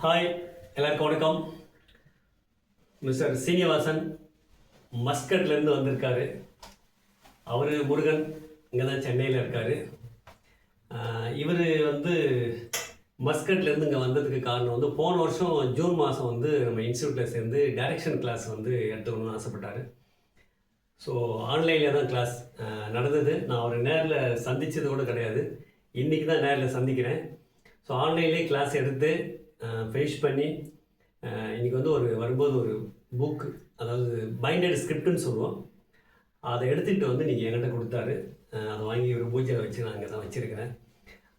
Hi எல்லாருக்கும் வணக்கம். Mister Srinivasan மஸ்கட்லேருந்து வந்திருக்காரு. அவர் முருகன் இங்கே தான் சென்னையில் இருக்கார். இவர் வந்து மஸ்கட்லேருந்து இங்கே வந்ததுக்கு காரணம் வந்து போன வருஷம் ஜூன் மாதம் வந்து நம்ம இன்ஸ்டியூட்டில் சேர்ந்து டைரக்ஷன் கிளாஸ் வந்து எடுத்துக்கணும்னு ஆசைப்பட்டார். ஸோ ஆன்லைனில் தான் கிளாஸ் நடந்தது. நான் அவரை நேரில் சந்தித்தது கூட கிடையாது. இன்றைக்கி தான் நேரில் சந்திக்கிறேன். ஸோ ஆன்லைன்லேயே கிளாஸ் எடுத்து ஃபேஸ் பண்ணி இன்றைக்கி வந்து ஒரு வரும்போது ஒரு புக் அதாவது பைண்டட் ஸ்கிரிப்ட்னு சொல்லுவோம். அதை எடுத்துகிட்டு வந்து நீங்கள் என்கிட்ட கொடுத்தாரு. அதை வாங்கி ஒரு பூஜையில் வச்சு நான் அங்கே தான் வச்சுருக்கிறேன்.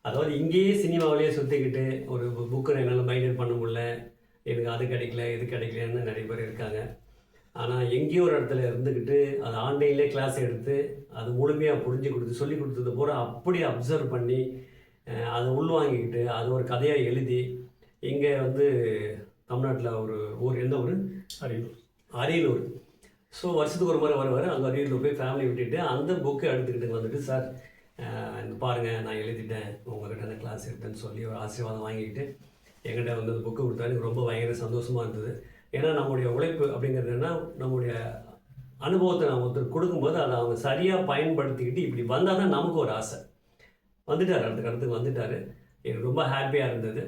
அதாவது இங்கேயே சினிமாவிலேயே சுற்றிக்கிட்டு ஒரு புக்கை என்னால் பைண்டட் பண்ண முடியல. எனக்கு அது கிடைக்கல இது கிடைக்கலன்னு நிறைய பேர் இருக்காங்க. ஆனால் எங்கேயோ ஒரு இடத்துல இருந்துக்கிட்டு அது ஆன்லைன்லேயே கிளாஸ் எடுத்து அது முழுமையாக புரிஞ்சு கொடுத்து சொல்லி கொடுத்தது பூரா அப்படியே அப்சர்வ் பண்ணி அதை உள்வாங்கிக்கிட்டு அது ஒரு கதையாக எழுதி இங்கே வந்து தமிழ்நாட்டில் ஒரு ஊர் எந்த ஊர்? அரியலூர். அரியலூர். ஸோ வருஷத்துக்கு ஒரு முறை வருவார் அங்கே அரியலூர் போய் ஃபேமிலி விட்டுட்டு அந்த புக்கை எடுத்துக்கிட்டு வந்துட்டு சார் பாருங்கள் நான் எழுதிட்டேன். உங்ககிட்ட நான் கிளாஸ் எடுத்தேன்னு சொல்லி ஒரு ஆசீர்வாதம் வாங்கிக்கிட்டு எங்கிட்ட வந்து அந்த புக்கு கொடுத்தாரு எனக்கு ரொம்ப பயங்கர சந்தோஷமாக இருந்தது. ஏன்னா நம்முடைய உழைப்பு அப்படிங்கிறது என்ன நம்முடைய அனுபவத்தை நம்ம ஒருத்தர் கொடுக்கும்போது அதை அவங்க சரியாக பயன்படுத்திக்கிட்டு இப்படி வந்தால் தான் நமக்கு ஒரு ஆசை. வந்துட்டார் அடுத்த கடத்துக்கு வந்துட்டார். எனக்கு ரொம்ப ஹாப்பியாக இருந்தது.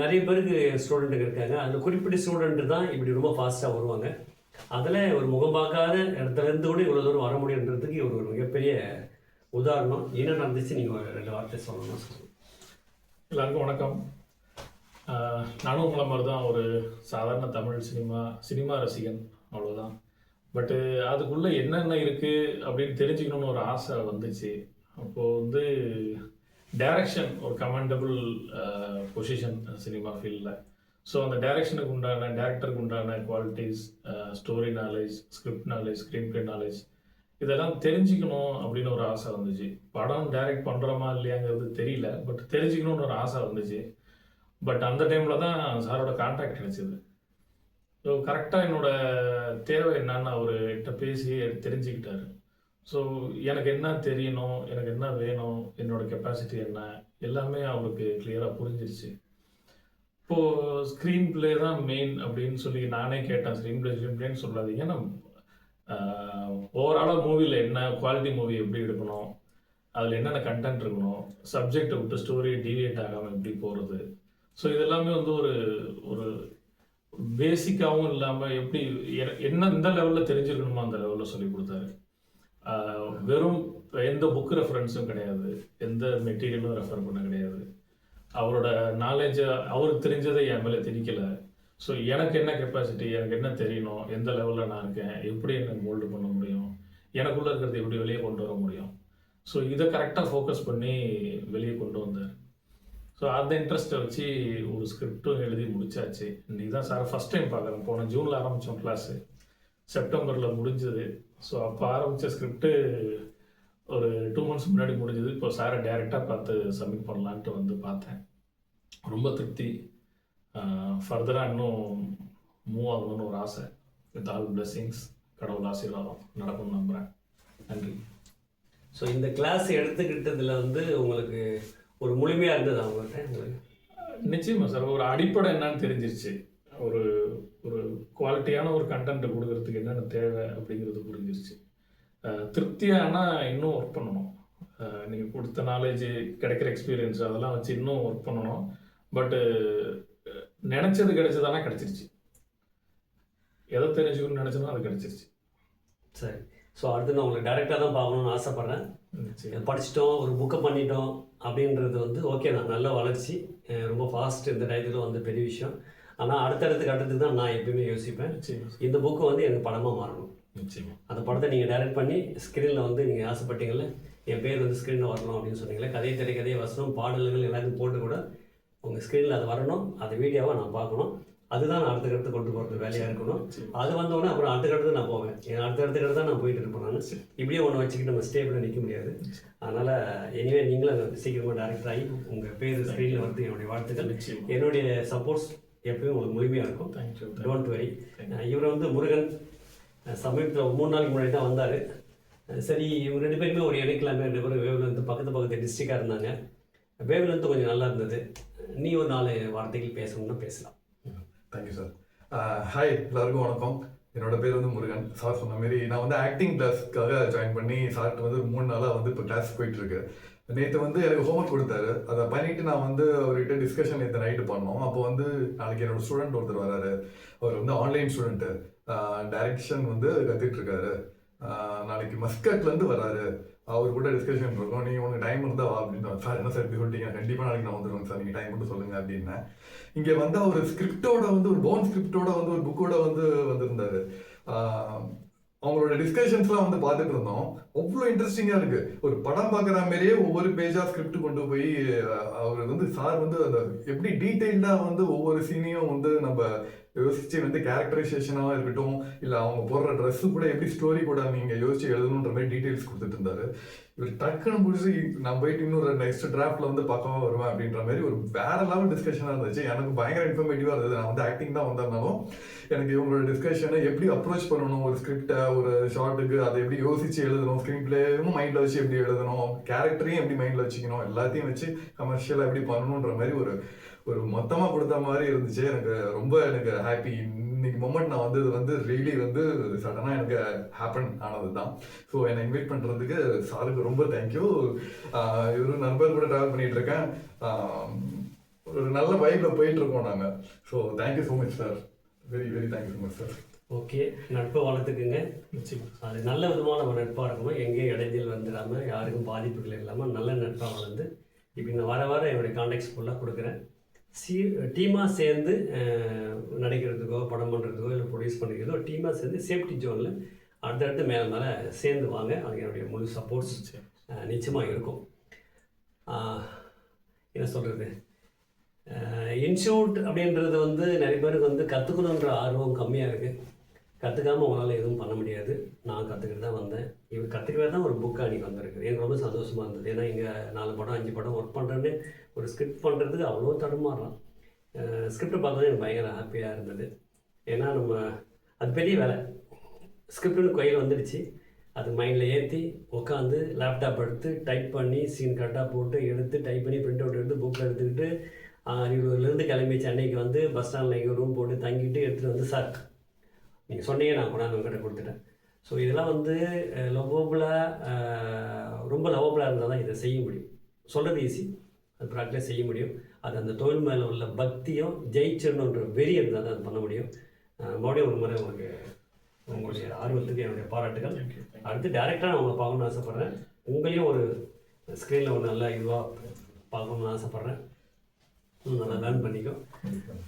நிறைய பேருக்கு ஸ்டூடெண்ட்டுங்க இருக்காங்க. அந்த குறிப்பிட்ட ஸ்டூடெண்ட்டு தான் இப்படி ரொம்ப ஃபாஸ்ட்டாக வருவாங்க. அதில் ஒரு முகம் பார்க்காத இடத்துல இருந்து கூட இவ்வளோ தூரம் வர முடியுன்றதுக்கு இவர் ஒரு மிகப்பெரிய உதாரணம். என்ன நடந்துச்சு நீங்கள் ரெண்டு வார்த்தை சொல்லணும் சொல்லுங்கள் எல்லாருக்கும் வணக்கம். நானும் உங்களை மாதிரி தான் ஒரு சாதாரண தமிழ் சினிமா சினிமா ரசிகன். அவ்வளோதான் பட்டு அதுக்குள்ளே என்னென்ன இருக்குது அப்படின்னு தெரிஞ்சுக்கணும்னு ஒரு ஆசை வந்துச்சு. அப்போது வந்து டைரக்ஷன் ஒரு கமெண்டபிள் பொசிஷன் சினிமா ஃபீல்டில் ஸோ அந்த டைரக்ஷனுக்கு உண்டான டேரக்டருக்கு உண்டான qualities story knowledge script knowledge screenplay knowledge இதெல்லாம் தெரிஞ்சுக்கணும் அப்படின்னு ஒரு ஆசை வந்துச்சு. படம் டைரக்ட் பண்ணுறோமா இல்லையாங்கிறது தெரியல பட் தெரிஞ்சுக்கணும்னு ஒரு ஆசை வந்துச்சு. பட் அந்த டைமில் தான் சாரோட கான்டாக்ட் கிடைச்சிது. ஸோ கரெக்டாக என்னோட தேவை என்னன்னு அவர்கிட்ட பேசி தெரிஞ்சுக்கிட்டாரு. ஸோ எனக்கு என்ன தெரியணும் எனக்கு என்ன வேணும் என்னோட கெப்பாசிட்டி என்ன எல்லாமே அவருக்கு கிளியராக புரிஞ்சிருச்சு. இப்போது ஸ்க்ரீன் பிளே தான் மெயின் அப்படின்னு சொல்லி நானே கேட்டேன். ஸ்க்ரீன் பிளே ஸ்க்ரீன் பிளேன்னு சொல்லாதீங்க நம்ம ஓவராலாக மூவியில் என்ன குவாலிட்டி மூவி எப்படி எடுக்கணும் அதில் என்னென்ன கண்டென்ட் இருக்கணும் சப்ஜெக்டை விட்டு ஸ்டோரி டிவியேட் ஆகாமல் எப்படி போகிறது ஸோ இதெல்லாமே வந்து ஒரு ஒரு பேசிக்காகவும் இல்லாமல் எப்படி எ- என்ன இந்த லெவலில் தெரிஞ்சிருக்கணுமோ அந்த லெவலில் சொல்லி கொடுத்தாரு. வெறும் எந்த புக் ரெஃபரன்ஸும் கிடையாது. எந்த மெட்டீரியலும் ரெஃபர் பண்ண கிடையாது. அவரோட நாலேஜை அவருக்கு தெரிஞ்சதை என் மேலே திணிக்கலை. ஸோ எனக்கு என்ன கெப்பாசிட்டி எனக்கு என்ன தெரியணும் எந்த லெவலில் நான் இருக்கேன் எப்படி என்ன மோல்டு பண்ண முடியும் எனக்குள்ளே இருக்கிறது எப்படி வெளியே கொண்டு வர முடியும்? ஸோ இதை கரெக்டாக ஃபோக்கஸ் பண்ணி வெளியே கொண்டு வந்தார். ஸோ அந்த இன்ட்ரெஸ்ட்டை வச்சு ஒரு ஸ்கிரிப்டும் எழுதி முடிச்சாச்சு. இன்றைக்கி தான் சார் ஃபஸ்ட் டைம் பார்க்குறேன். போன ஜூனில் ஆரம்பித்தோம் கிளாஸு செப்டம்பரில் முடிஞ்சது. ஸோ அப்போ ஆரம்பித்த ஸ்கிரிப்டு ஒரு டூ மந்த்ஸ் முன்னாடி முடிஞ்சது. இப்போ சாரை டைரெக்டாக பார்த்து சப்மிட் பண்ணலான்ட்டு வந்து பார்த்தேன். ரொம்ப திருப்தி. ஃபர்தராக இன்னும் மூவ் ஆகணும்னு ஒரு ஆசை. வித் ஆல் பிளெஸிங்ஸ் கடவுள் ஆசீர்வாதம் நடக்கும்னு நம்புகிறேன் நன்றி. ஸோ இந்த கிளாஸ் எடுத்துக்கிட்டதில் வந்து உங்களுக்கு ஒரு முழுமையாக இருந்தது அவங்கள்ட்ட உங்களுக்கு? நிச்சயமா சார் ஒரு அடிப்படை என்னன்னு தெரிஞ்சிருச்சு. ஒரு ஒரு குவாலிட்டியான ஒரு கண்டென்ட் கொடுக்கறதுக்கு என்னென்ன தேவை அப்படிங்கிறது புரிஞ்சிருச்சு. அஹ் திருப்தியா ஆனால் இன்னும் ஒர்க் பண்ணணும். நீங்கள் கொடுத்த நாலேஜ் கிடைக்கிற எக்ஸ்பீரியன்ஸ் அதெல்லாம் வச்சு இன்னும் ஒர்க் பண்ணணும். பட்டு நினச்சது கிடைச்சதானா கிடைச்சிருச்சு. எதை தெரிஞ்சுக்கணும்னு நினச்சனோ அது கிடைச்சிருச்சு. சரி. ஸோ அடுத்து நான் உங்களுக்கு டேரெக்டாக தான் பார்க்கணுன்னு ஆசைப்பட்றேன். படிச்சிட்டோம் ஒரு புக்கை பண்ணிட்டோம் அப்படின்றது வந்து ஓகே தான் நல்ல வளர்ச்சி. ரொம்ப ஃபாஸ்ட் இந்த டயத்தில் வந்து பெரிய விஷயம். ஆனால் அடுத்தடுத்த கட்டத்துக்கு தான் நான் எப்பயுமே யோசிப்பேன். இந்த புக்கு வந்து எனக்கு படமாக மாறணும். அந்த படத்தை நீங்கள் டைரக்ட் பண்ணி ஸ்க்ரீனில் வந்து நீங்கள் ஆசைப்பட்டீங்கல்ல என் பேர் வந்து ஸ்க்ரீனில் வரணும் அப்படின்னு சொன்னீங்களே கதை திரைக்கதை வசனம் பாடல்கள் எல்லாத்தையும் போட்டு கூட உங்கள் ஸ்க்ரீனில் அது வரணும். அந்த வீடியோவை நான் பார்க்கணும். அதுதான் நான் அடுத்த கட்டத்து கொண்டு போகிறது வேலையாக இருக்கணும். அது வந்தோடனே அப்புறம் அடுத்த கட்டத்துக்கு நான் போவேன். ஏன்னா அடுத்த அடுத்த கட்டத்தை நான் போயிட்டு இருப்பேன் நான். இப்படியே ஒன்று வச்சுக்கிட்டு நம்ம ஸ்டேபிளில் நிற்க முடியாது. அதனால் எனிவே நீங்களும் சீக்கிரமாக டேரக்டர் ஆகி உங்கள் பேர் ஸ்க்ரீனில் வந்து என்னுடைய வாழ்த்துக்கள். என்னுடைய சப்போர்ட்ஸ் எப்பயும் உங்களுக்கு முழுமையாக இருக்கும். தேங்க்யூ டோன்ட் வரி இவர் வந்து முருகன் சமீபத்தில் மூணு நாளைக்கு முன்னாடி தான் வந்தார். சரி இவங்க ரெண்டு பேருமே ஒரு இணைக்கலாமே. ரெண்டு பேரும் வேவ்லேருந்து பக்கத்து பக்கத்து டிஸ்ட்ரிக்டாக இருந்தாங்க. வேவ்லேருந்து கொஞ்சம் நல்லா இருந்தது. நீ ஒரு நாலு வார்த்தைகள் பேசணும்னா பேசலாம். தேங்க்யூ சார் ஹாய் எல்லாருக்கும் வணக்கம். என்னோட பேர் வந்து முருகன். சார் சொன்ன மாதிரி நான் வந்து ஆக்டிங் கிளாஸ்க்காக ஜாயின் பண்ணி சார்ட்டு வந்து மூணு நாளாக வந்து இப்போ கிளாஸ் போயிட்டு இருக்கு. நேற்று வந்து எனக்கு ஹோம்ஒர்க் கொடுத்தாரு. அதை பண்ணிட்டு நான் வந்து அவர்கிட்ட டிஸ்கஷன் நேற்று நைட்டு பண்ணோம். அப்போ வந்து நாளைக்கு என்னோட ஸ்டூடெண்ட் ஒருத்தர் வராரு. அவர் வந்து ஆன்லைன் ஸ்டூடெண்ட்டு டைரக்ஷன் வந்து கற்றுட்டு இருக்காரு. நாளைக்கு மஸ்கட்லேருந்து வராரு. அவர் கூட டிஸ்கஷன் இருக்கும். நீங்கள் உனக்கு டைம் இருந்தால் வா அப்படின்னு சார் என்ன சார் இப்படி சொல்லிட்டீங்க? கண்டிப்பாக நாளைக்கு நான் வந்துடுவேன் சார். நீங்கள் டைம் மட்டும் சொல்லுங்கள் அப்படின்னேன் இங்கே வந்து அவர் ஸ்கிரிப்டோட வந்து ஒரு போன் ஸ்கிரிப்டோட வந்து ஒரு புக்கோட வந்து வந்திருந்தாரு. அவங்களோட டிஸ்கஷன்ஸ்லாம் வந்து பார்த்துட்டு இருந்தோம். அவ்வளோ இன்ட்ரெஸ்டிங்காக இருக்கு. ஒரு படம் பார்க்குற மாதிரியே ஒவ்வொரு பேஜாக ஸ்கிரிப்ட் கொண்டு போய் அவர் வந்து சார் வந்து அந்த எப்படி டீட்டெயில்டாக வந்து ஒவ்வொரு சீனையும் வந்து நம்ம யோசிச்சு வந்து கேரக்டரைசேஷனாக இருக்கட்டும் இல்லை அவங்க போடுற ட்ரெஸ்ஸு கூட எப்படி ஸ்டோரி கூட நீங்கள் யோசிச்சு எழுதணுன்ற மாதிரி டீட்டெயில்ஸ் கொடுத்துட்டு இருந்தாரு. இவர் டக்குன்னு பிடிச்சி நான் போயிட்டு இன்னொரு நெக்ஸ்ட் டிராஃப்ட்ல வந்து பக்கமாக வருவேன் அப்படின்ற மாதிரி ஒரு வேற லெவல் டிஸ்கஷனாக இருந்துச்சு. எனக்கு பயங்கர இன்ஃபர்மேட்டிவாக இருந்தது. நான் வந்து ஆக்டிங் தான் வந்திருந்தாலும் எனக்கு இவங்களோட டிஸ்கஷனை எப்படி அப்ரோச் பண்ணணும்? ஒரு ஸ்கிரிப்டை ஒரு ஷார்ட்டுக்கு அதை எப்படி யோசிச்சு எழுதணும்? ஸ்க்ரீன் பிளேயும் மைண்டில் வச்சு எப்படி எழுதணும்? கேரக்டரையும் எப்படி மைண்டில் வச்சுக்கணும்? எல்லாத்தையும் வச்சு கமர்ஷியலாக எப்படி பண்ணணுன்ற மாதிரி ஒரு ஒரு மொத்தமாக கொடுத்த மாதிரி இருந்துச்சு. எனக்கு ரொம்ப எனக்கு ஹாப்பி இன்னைக்கு மொமெண்ட் நான் வந்து வந்து ரியலி வந்து சடனாக எனக்கு ஹேப்பன் ஆனது தான் ஸோ என்னை இன்வைட் பண்ணுறதுக்கு சாருக்கு ரொம்ப தேங்க்யூ இவரு நண்பர் கூட ட்ராவல் பண்ணிட்டு இருக்கேன் ஒரு நல்ல வைப்பில் போயிட்டு இருக்கோம் நாங்கள் so thank you so much sir very very thank you so much sir okay நட்பை வளர்த்துக்குங்க. அது நல்ல விதமான ஒரு நட்பாக இருக்கணும் எங்கேயும் இடைஞ்சல் வந்துடாமல் யாருக்கும் பாதிப்புகள் இல்லாமல் நல்ல நட்பாக வளர்ந்து இப்போ நான் வர வர என்னுடைய கான்டாக்ட்ஸ் ஃபுல்லாக கொடுக்குறேன். சீ டீமாக சேர்ந்து நடிக்கிறதுக்கோ படம் பண்ணுறதுக்கோ இல்லை ப்ரொடியூஸ் பண்ணிக்கிறதோ டீமாக சேர்ந்து சேஃப்டி ஜோனில் அடுத்தடுத்து மேலே மேலே சேர்ந்து வாங்க. அதுக்கு என்னுடைய முழு சப்போர்ட்ஸ் நிச்சயமாக இருக்கும். என்ன சொல்கிறது இன்ஸ்டியூட் அப்படின்றது வந்து நிறைய பேருக்கு வந்து கற்றுக்கணுன்ற ஆர்வம் கம்மியாக இருக்குது கற்றுக்காமல் உங்களால் எதுவும் பண்ண முடியாது. நான் கற்றுக்கிட்டு தான் வந்தேன். இவர் கற்றுக்கவே தான் ஒரு புக் அன்றைக்கி வந்திருக்கு எனக்கு ரொம்ப சந்தோஷமாக இருந்தது. ஏன்னா இங்கே நாலு படம் அஞ்சு படம் ஒர்க் பண்ணுறேன்னு ஒரு ஸ்கிரிப்ட் பண்ணுறதுக்கு அவ்வளோ தடுமாறலாம் ஸ்கிரிப்டை பார்த்தோன்னே எனக்கு பயங்கர ஹாப்பியாக இருந்தது. ஏன்னா நம்ம அது பெரிய வேலை. ஸ்கிரிப்டுன்னு கோயில் வந்துடுச்சு. அது மைண்டில் ஏற்றி உட்காந்து லேப்டாப் எடுத்து டைப் பண்ணி சீன் கரெக்டாக போட்டு எடுத்து டைப் பண்ணி ப்ரிண்ட் அவுட் எடுத்து புக்கில் எடுத்துக்கிட்டு அரியலூர்லேருந்து கிளம்பி சென்னைக்கு வந்து பஸ் ஸ்டாண்டில் எங்கள் ரூம் போட்டு தங்கிட்டு எடுத்துகிட்டு வந்து சார் நீங்கள் சொன்னீங்க நான் கொண்டாந்து உங்கள்கிட்ட கொடுத்துட்டேன். ஸோ இதெல்லாம் வந்து லவ்வபுளாக ரொம்ப லவ்வபுளாக இருந்தால் தான் இதை செய்ய முடியும். சொல்கிறது ஈஸி அது ப்ராக்டிஸ் செய்ய முடியும். அது அந்த தொழில் மேலே உள்ள பக்தியும் ஜெயிச்சிடணுன்ற வெறி இருந்தால் தான் அது பண்ண முடியும். மறுபடியும் ஒரு முறை உங்களுக்கு உங்களுடைய ஆர்வத்துக்கு என்னுடைய பாராட்டுகள். அடுத்து டேரெக்டாக நான் உங்களை பார்க்கணும்னு ஆசைப்பட்றேன். உங்களையும் ஒரு ஸ்க்ரீனில் ஒரு நல்ல இதுவாக பார்க்கணும்னு ஆசைப்பட்றேன். நல்லா லேர்ன் பண்ணிக்கோ.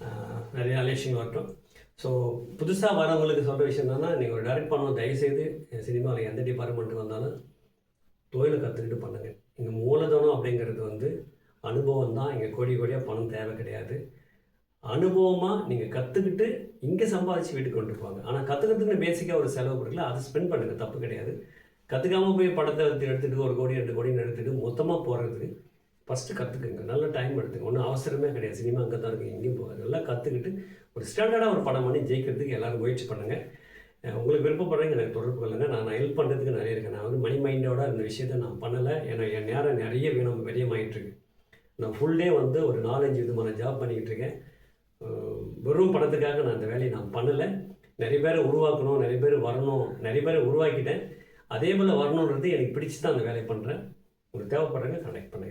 ஆஹ் நிறைய விஷயங்கள் வரட்டும். ஸோ புதுசாக வரவங்களுக்கு சொல்கிற விஷயம் என்னன்னா நீங்கள் ஒரு டைரக்ட் பண்ணணும். தயவுசெய்து சினிமாவில் எந்த டிபார்ட்மெண்ட்டு வந்தாலும் தொழிலை கற்றுக்கிட்டு பண்ணுங்கள் இங்கே மூலதனம் அப்படிங்கிறது வந்து அனுபவம் தான். இங்கே கோடி கோடியாக பணம் தேவை கிடையாது. அனுபவமாக நீங்கள் கற்றுக்கிட்டு இங்கே சம்பாதிச்சு வீட்டுக்கு கொண்டு போவாங்க ஆனால் கற்றுக்கிறதுக்குன்னு பேசிக்காக ஒரு செலவு கொடுக்கல அதை ஸ்பெண்ட் பண்ணுங்கள் தப்பு கிடையாது. கற்றுக்காமல் போய் படத்தை எடுத்து எடுத்துகிட்டு ஒரு கோடி ரெண்டு கோடின்னு எடுத்துகிட்டு மொத்தமாக போகிறதுக்கு ஃபஸ்ட்டு கற்றுக்குங்க நல்ல டைம் எடுத்துங்க ஒன்றும் அவசரமே கிடையாது. சினிமா அங்கே தான் இருக்குது எங்கேயும் போகாது நல்லா கற்றுக்கிட்டு ஒரு ஸ்டாண்டர்டாக ஒரு படம் பண்ணி ஜெயிக்கிறதுக்கு எல்லோரும் முயற்சி பண்ணுங்கள் உங்களுக்கு விருப்பப்படுறீங்க எனக்கு தொடர்பு கொள்ளுங்கள் நான் ஹெல்ப் பண்ணுறதுக்கு நிறைய இருக்கேன். நான் வந்து மணி மைண்டோட இந்த விஷயத்தை நான் பண்ணலை. ஏன்னா என் நேரம் நிறைய வேணும். பெரியமாயிட்டுருக்கு நான் ஃபுல் டே வந்து ஒரு நாலஞ்சு விதமான ஜாப் பண்ணிக்கிட்டு இருக்கேன். வெறும் படத்துக்காக நான் அந்த வேலையை நான் பண்ணலை. நிறைய பேரை உருவாக்கணும். நிறைய பேர் வரணும். நிறைய பேரை உருவாக்கிட்டேன். அதே போல் வரணுன்றது எனக்கு பிடிச்சி தான் அந்த வேலையை பண்ணுறேன் ஒரு தேவைப்படுறேங்க கனெக்ட் பண்ணுங்கள்